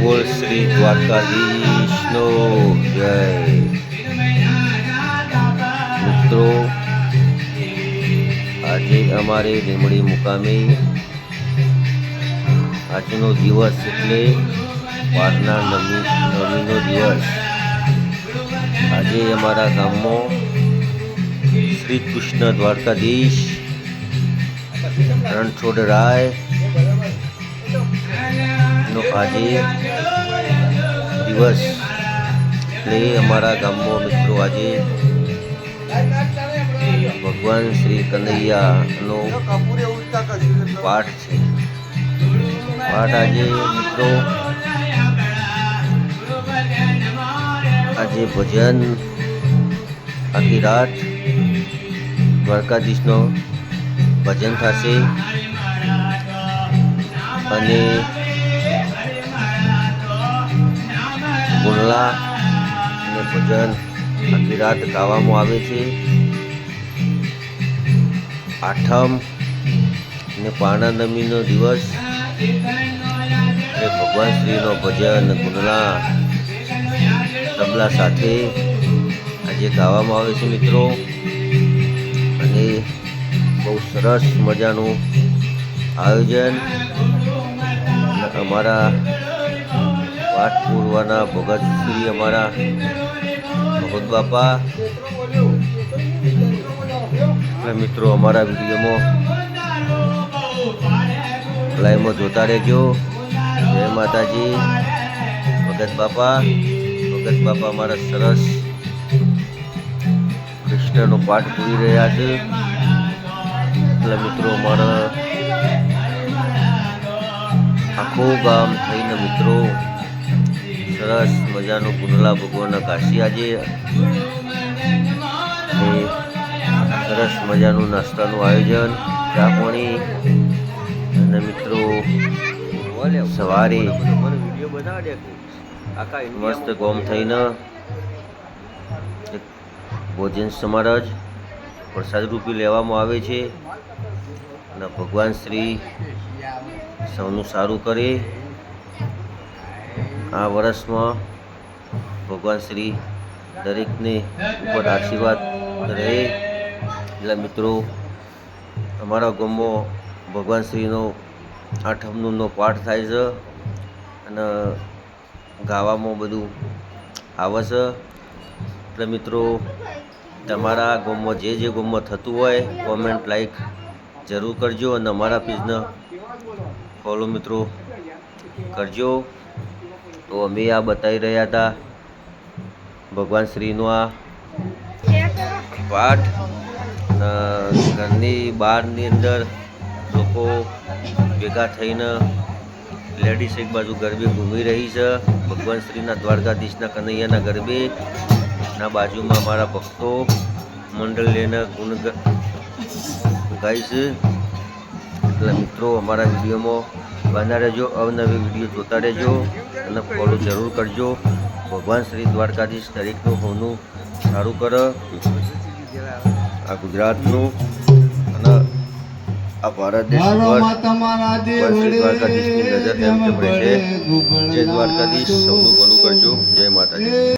બોલ શ્રી દ્વારકાધીશનો જય. મિત્રો, આજે અમારે લીમડી મુકામે આજનો દિવસ એટલે પારના નવમી નવમીનો દિવસ. આજે અમારા ગામમાં શ્રી કૃષ્ણ દ્વારકાધીશ, રણછોડરાય આજે દિવસ એટલે અમારા ગામમાં મિત્રો આજે ભગવાન શ્રી કનૈયાનો પાઠ છે. પાઠ આજે મિત્રો આજે ભજન આખી રાત દ્વારકાધીશનો ભજન થશે. અને ગુણલા અને ભજન આખી રાત ગાવામાં આવે છે. આઠમ અને પાણાનમીનો દિવસ. ભગવાન શ્રીનો ભજન ગુણલા તબલા સાથે આજે ગાવામાં આવે છે મિત્રો. અને બહુ સરસ મજાનું આયોજન. અમારા પાઠ પૂરવાના ભગત શ્રી અમારા ભગત બાપા. એટલે મિત્રો, અમારા વિડીયોમાં લાઈવમાં જોતા રહેજો. જય માતાજી. ભગત બાપા. ભગત બાપા અમારા સરસ કૃષ્ણનો પાઠ પૂરી રહ્યા છે. એટલે મિત્રો, અમારા આખું ગામ થઈને મિત્રો સરસ મજાનું કુંડલા ભગવાનના કાશી આજે સરસ મજાનું નાસ્તાનું આયોજન, ચા પાણી અને મિત્રો સવારે મસ્ત ગોમ થઈને ભોજન સમારજ પ્રસાદ રૂપી લેવામાં આવે છે. અને ભગવાન શ્રી સૌનું સારું કરે. આ વર્ષમાં ભગવાન શ્રી દરેકને ઉપર આશીર્વાદ રહે. એટલે મિત્રો, અમારા ગામમાં ભગવાન શ્રીનો આઠમનો પાઠ થાય છે અને ગાવામાં બધું આવે છે. એટલે મિત્રો, તમારા ગામમાં જે જે ગામમાં થતું હોય કોમેન્ટ લાઈક જરૂર કરજો અને અમારા પેજને ફોલો મિત્રો કરજો. તો અમે આ બતાવી રહ્યા હતા. ભગવાન શ્રીનો આ પાઠ. ઘરની બહારની અંદર લોકો ભેગા થઈને લેડીઝ એક બાજુ ગરબે ઘૂમી રહી છે. ભગવાન શ્રીના દ્વારકાધીશના કનૈયાના ગરબે. ના બાજુમાં મારા ભક્તો મંડળ લઈને ગુણ ગાય છે. એટલે મિત્રો, અમારા વિડીયોમાં બના રહેજો અવનવી વીડિયો જોતા રહેજો અને ફોલો જરૂર કરજો. ભગવાન શ્રી દ્વારકાધીશ દરેકનું હોનું સારું કર. આ ગુજરાતનું અને આ ભારત દેશ દ્વારકાધીશની નજર તેમ તેમ રહેશે. જય દ્વારકાધીશ સૌનું ભલું કરજો. જય માતાજી.